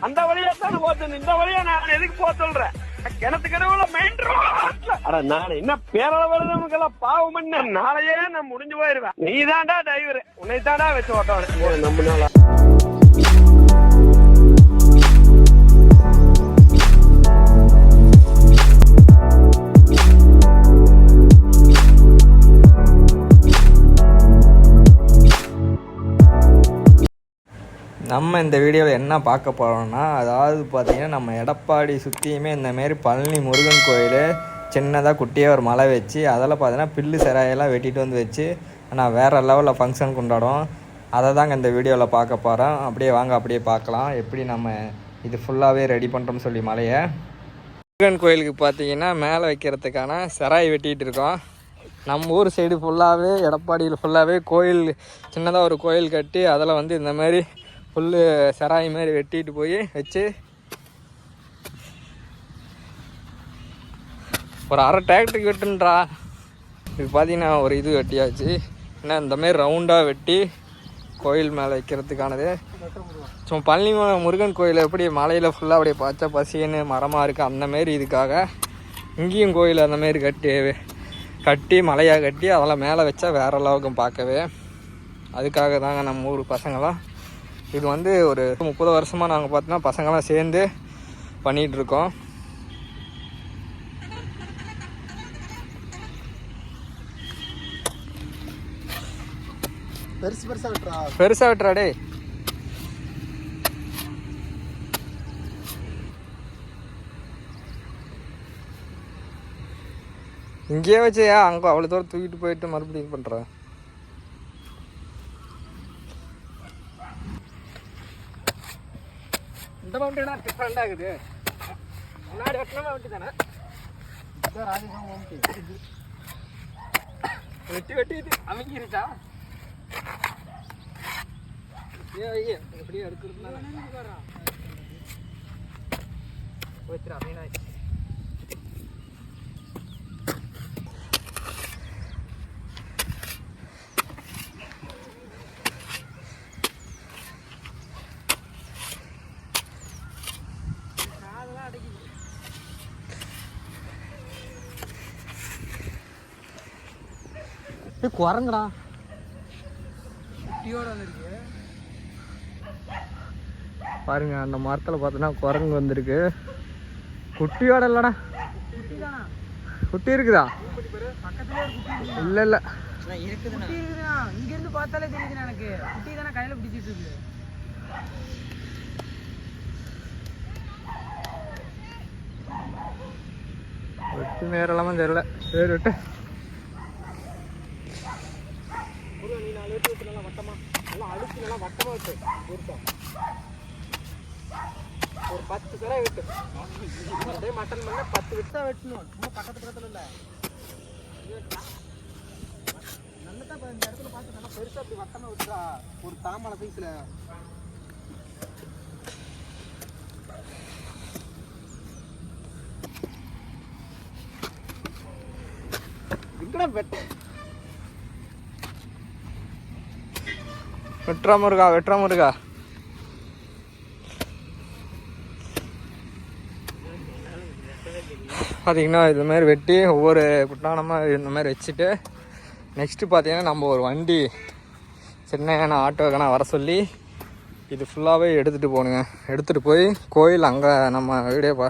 அந்த வழியா தான் போத்தணும் இந்த வழியா நான் எதுக்கு போக சொல்றேன்? கிணத்து மெயின் ரோட்ல அட நான் என்ன பேரளவு பாவம் பண்ண நாளையே நான் முடிஞ்சு போயிருவேன். நீ தான்டா டிரைவர் உன்னை தான்டா வச்சு ஓட்டவன் நம்ம நாளா நம்ம இந்த வீடியோவில் என்ன பார்க்க போகிறோம்னா அதாவது பார்த்திங்கன்னா நம்ம எடப்பாடி சுற்றியுமே இந்தமாரி பழனி முருகன் கோயில் சின்னதாக குட்டியாக ஒரு மலை வச்சு அதில் பார்த்தீங்கன்னா பில்லு சிராயெல்லாம் வெட்டிட்டு வந்து வச்சு ஆனால் வேறு லெவலில் ஃபங்க்ஷன் கொண்டாடும் அதை தாங்க இந்த வீடியோவில் பார்க்க போகிறோம் அப்படியே வாங்க அப்படியே பார்க்கலாம். எப்படி நம்ம இது ஃபுல்லாகவே ரெடி பண்ணுறோம்னு சொல்லி மலையை. முருகன் கோயிலுக்கு பார்த்தீங்கன்னா மேலே வைக்கிறதுக்கான சிராய் வெட்டிகிட்டு இருக்கோம். நம்ம ஊர் சைடு ஃபுல்லாகவே எடப்பாடியில் ஃபுல்லாகவே கோயில் சின்னதாக ஒரு கோயில் கட்டி அதில் வந்து இந்த மாதிரி புல் செராய் மாதிரி வெட்டிட்டு போய் வச்சு ஒரு அரை டிராக்டருக்கு வெட்டுன்றா. இது பார்த்தீங்கன்னா ஒரு இது வெட்டியாச்சு. ஏன்னா இந்த மாதிரி ரவுண்டாக வெட்டி கோயில் மேலே வைக்கிறதுக்கானது. சும்மா பழனி முருகன் கோயில் எப்படி மலையில் ஃபுல்லாக அப்படியே பச்சை பசின்னு மரமாக இருக்குது அந்த மாரி இதுக்காக இங்கேயும் கோயில் அந்தமாரி கட்டி கட்டி மலையாக கட்டி அதெல்லாம் மேலே வச்சா வேற அளவுக்கு பார்க்கவே. அதுக்காக தாங்க நம்ம ஊர் பசங்களாம் இது வந்து ஒரு முப்பது வருஷமாக நாங்கள் பார்த்தோன்னா பசங்களாம் சேர்ந்து பண்ணிகிட்டு இருக்கோம் பெருசு பெருசா விட்டுறா. பெருசாக வெட்டுறா டேய். இங்கேயே வச்சியா? அங்கே அவ்வளோ தூரம் தூக்கிட்டு போயிட்டு மறுபடியும் பண்ணுற இந்த மவுண்டனா டிஃபரெண்ட் ஆகுது. முன்னாடி வெட்டினா வண்டி தானே? இதான் ஓம்டி வெட்டி வெட்டி இது அமைக்கிருச்சா ஏ ஐயே எப்படியே எடுக்கிறதுனால. போச்சுரா மீனாச்சு குரங்கடா. குட்டியோட வந்திருக்கு பாருங்க அந்த மரத்தில் பார்த்தோன்னா குரங்கு வந்திருக்கு. குட்டியோட இல்லைடா. குட்டி இருக்குதா? பக்கத்துல ஒரு குட்டி இல்லை. இல்லை இருக்குதுண்ணா. குட்டி இருக்குதுண்ணா. இங்க இருந்து பார்த்தாலே தெரியுதுண்ணா எனக்கு. குட்டி தானே கையில பிடிச்சிட்டு இருக்கு. வெட்டு நேரலாமா தெரியல. சரி விட்டு நீ நாலு வெட்டி விட்டு நல்லா வட்டமா நல்லா வட்டமாக விட்டு ஒருத்தம் ஒரு பத்து பேரை விட்டு. அதே மட்டன் பண்ண பத்து விட்டு. தான் வெட்டணும். சும்மா பக்கத்து பக்கத்துல இல்ல. நல்லதா இந்த இடத்துல பார்த்து நல்லா பெருசா அப்படி வட்டமாக விட்டுறா. ஒரு தாமரை சைஸில் எங்கடா வெட்ட? வெட்டுறா முருகா வெட்டுறா முருகா பார்த்தீங்கன்னா இது மாதிரி வெட்டி ஒவ்வொரு குட்டானமாக இந்த மாதிரி வச்சுட்டு நெக்ஸ்ட்டு பார்த்தீங்கன்னா நம்ம ஒரு வண்டி சின்ன ஆட்டோக்கான வர சொல்லி இது ஃபுல்லாகவே எடுத்துகிட்டு போகணுங்க. எடுத்துகிட்டு போய் கோயில் அங்கே நம்ம வீடியோ பா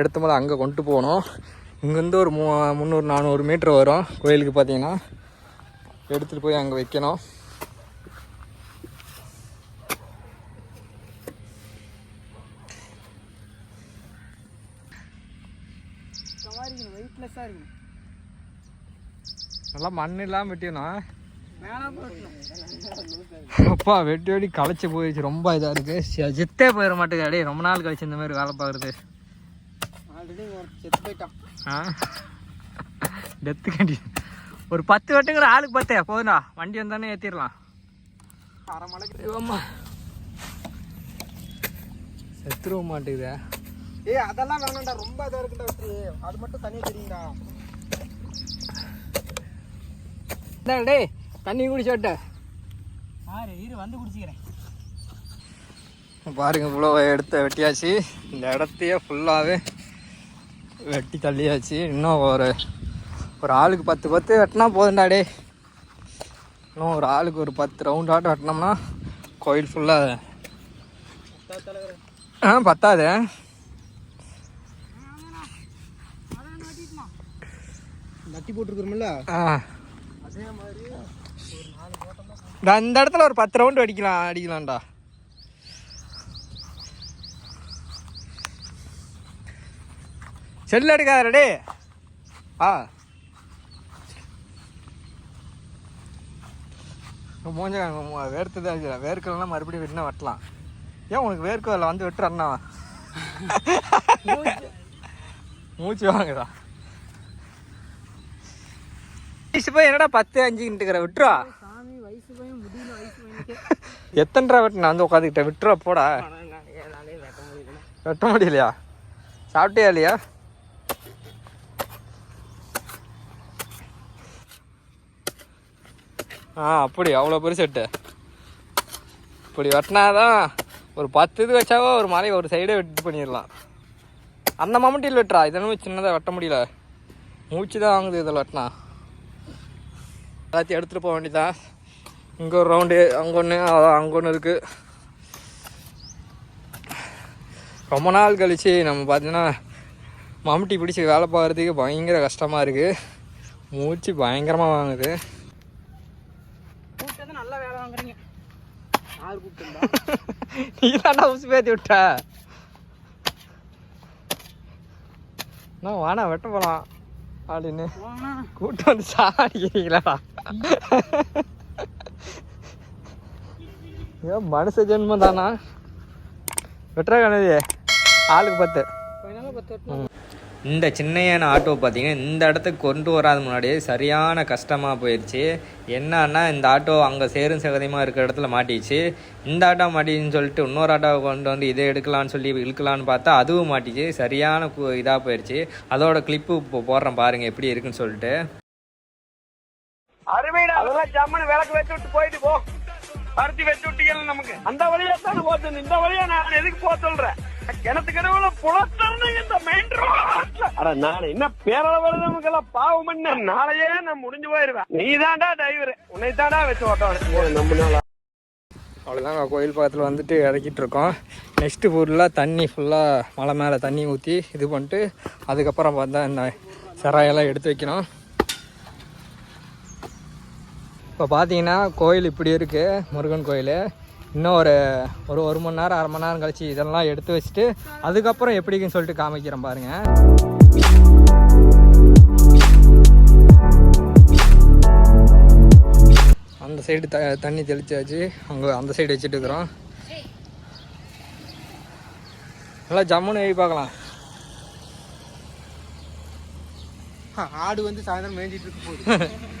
எடுத்த போது அங்கே கொண்டு போகணும். இங்கேருந்து ஒரு மூ முந்நூறு நானூறு மீட்ரு வரும் கோயிலுக்கு பார்த்தீங்கன்னா எடுத்துகிட்டு போய் அங்கே வைக்கணும். வெயிட்லெஸ்ஸா இருக்கணும் நல்லா மண் இல்லாமல் போட்டணும் அப்பா வெட்டி வெட்டி களைச்சி போயிடுச்சு. ரொம்ப இதாக இருக்குது ஜெத்தே போயிட மாட்டேங்குது. அடே ரொம்ப நாள் கழிச்சு இந்த மாதிரி வேலை பார்க்குறது. செத்து போயிட்டான். ஆ? டெத்து கண்டி ஒரு பத்து வெட்டுங்கிற ஆளுக்கு பத்தே. போதுண்ணா வண்டி வந்தானே ஏற்றிடலாம் அரை மலைக்கு செத்துருவ மாட்டேங்குதே. ஏய் அதெல்லாம் வேணாம்டா. ரொம்ப இதா இருக்குடா வெற்றி அது மட்டும் தனியா தெரியுங்கடா டேய் தண்ணி குடிச்சு விட்ட. ஆறு இரு வந்து குடிச்சிக்கிறேன். பாருங்க இவ்வளோ எடுத்து வெட்டியாச்சு. இந்த இடத்தையே ஃபுல்லாகவே வெட்டி தள்ளியாச்சு. இன்னும் ஒரு ஒரு ஆளுக்கு பத்து பத்து வெட்டினா போதுண்டாடே இன்னும் ஒரு ஆளுக்கு ஒரு பத்து ரவுண்ட் ஆட்டம் வெட்டினோம்னா கோயில் ஃபுல்லாக ஆ பத்தாது. நட்டி போட்டுருக்குறோம்ல? அதே மாதிரி இந்த இடத்துல ஒரு பத்து ரவுண்டு அடிக்கலாம் அடிக்கலாம்டா. செல்லு எடுக்காதடே ஆ. மூஞ்ச வேர்த்ததா இருக்குது வேர்க்கலாம் மறுபடியும் வெட்டினா வெட்டலாம். ஏன் உனக்கு வேர்க்கல வந்து வெட்டுறண்ணா மூச்சு வாங்குதா வயசு போய் என்னடா பத்து அஞ்சுக்கிட்டு விட்டுருவா? சாமி வயசு பையன் முடியல வயசு பையனுக்கு எத்தனை ரூபா வெட்டின? வந்து உட்காந்துக்கிட்ட விட்டுருவா போடா. வெட்ட முடியல. வெட்ட முடியலையா? சாப்பிட்டியா இல்லையா? ஆ அப்படி அவ்வளோ பெருசு வெட்டு இப்படி வெட்டினாதான் ஒரு பத்து இது வச்சாவோ ஒரு மலையை ஒரு சைடே வெட்டி பண்ணிடலாம். அந்த மம்மட்டியில் வெட்டுறா. இதெல்லாம் சின்னதாக வெட்ட முடியல. மூச்சு தான் வாங்குது இதில் வெட்டினா. எல்லாத்தையும் எடுத்துகிட்டு போக வேண்டியதான் இங்கே ஒரு ரவுண்டு அங்கே ஒன்று அங்கே ஒன்று இருக்குது ரொம்ப நாள் கழித்து நம்ம பார்த்தீங்கன்னா மம்முட்டி பிடிச்சி வேலை பார்க்குறதுக்கு பயங்கர கஷ்டமாக இருக்குது மூச்சு பயங்கரமாக வாங்குது. நல்லா வேலை வாங்குறீங்க. நீ தாண்டா உசு பேத்தி விட்ட. நான் வாடா வெட்ட போகலாம் அப்படின்னு போனா. கூட்டு வந்து சாடிக்கிறீங்களா ஏன் மனுஷ ஜென்மம் தானா? வெட்டுற கணதி ஆளுக்கு பத்து. பத்து இந்த சின்னையான ஆட்டோ பார்த்தீங்கன்னா இந்த இடத்துக்கு கொண்டு வராத முன்னாடியே சரியான கஷ்டமாக போயிடுச்சு என்னன்னா இந்த ஆட்டோ அங்கே சேரும் சகதியமாக இருக்கிற இடத்துல மாட்டிச்சு. இந்த ஆட்டோ மாட்டிச்சுன்னு சொல்லிட்டு இன்னொரு ஆட்டோவை கொண்டு வந்து இதை எடுக்கலான்னு சொல்லி இழுக்கலான்னு பார்த்தா அதுவும் மாட்டிச்சு. சரியான இதாக போயிடுச்சு அதோட கிளிப்பு இப்போ போடுறேன் பாருங்கள் எப்படி இருக்குன்னு சொல்லிட்டு. அருமைடா. அதெல்லாம் ஜம்முன்னு விளக்கு வச்சு விட்டு போயிட்டு போ. பருத்தி வச்சு விட்டீங்கல்ல நமக்கு. அந்த வழியா தானே போச்சு. இந்த வழியா நான் எதுக்கு போக சொல்றேன்? கிணத்து கடவுள அட நான் என்ன பேரளவில் நமக்கு எல்லாம் பாவம் பண்ண? நாளையே நான் முடிஞ்சு போயிருவேன். நீ தாண்டா டிரைவர் உன்னை தாண்டா வச்சு ஓட்டம் நம்மளால. அவ்வளோதாங்க கோயில் பக்கத்தில் வந்துட்டு இறக்கிட்டு இருக்கோம். நெக்ஸ்ட்டு ஃபுல்லாக தண்ணி ஃபுல்லாக மலை மேலே தண்ணி ஊற்றி இது பண்ணிட்டு அதுக்கப்புறம் பார்த்தா இந்த செராயெல்லாம் எடுத்து வைக்கணும். இப்போ பார்த்தீங்கன்னா கோயில் இப்படி இருக்குது முருகன் கோயில். இன்னும் ஒரு ஒரு ஒரு மணி நேரம் அரை மணி நேரம் கழிச்சு இதெல்லாம் எடுத்து வச்சுட்டு அதுக்கப்புறம் எப்படின்னு சொல்லிட்டு காமிக்கிறேன் பாருங்கள் அந்த சைடு த தண்ணி தெளிச்சாச்சு. அங்கே அந்த சைடு வச்சுட்டு இருக்கிறோம். நல்லா ஜம்முன்னு எழுதி பார்க்கலாம். ஆடு வந்து சாயந்தரம் மேய்ஞ்சிட்டு இருக்க போகுது.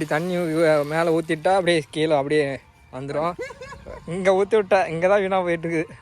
இப்படி தண்ணி மேலே ஊற்றிட்டா அப்படியே கீழே அப்படியே வந்துடும் இங்கே ஊற்றி விட்டா இங்கே தான் வீணாக போயிட்டுருக்குது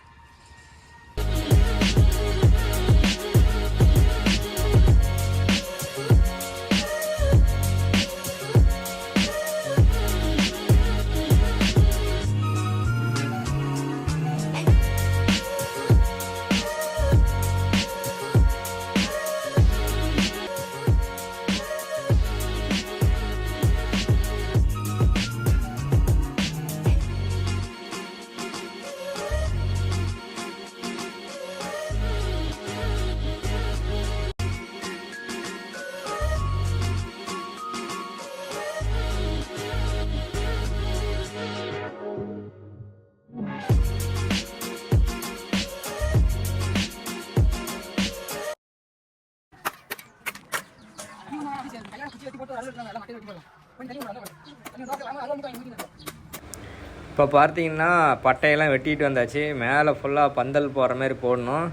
இப்போ பார்த்தீங்கன்னா பட்டையெல்லாம் வெட்டிட்டு வந்தாச்சு. மேலே ஃபுல்லாக பந்தல் போகிற மாதிரி போடணும்.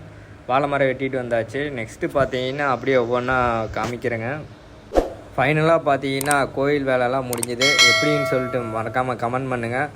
வாழை மரம் வெட்டிட்டு வந்தாச்சு. நெக்ஸ்ட்டு பார்த்தீங்கன்னா அப்படியே ஒவ்வொன்றா காமிக்கிறேங்க. ஃபைனலாக பார்த்தீங்கன்னா கோயில் வேலைலாம் முடிஞ்சது. எப்படின்னு சொல்லிட்டு மறக்காமல் கமெண்ட் பண்ணுங்கள்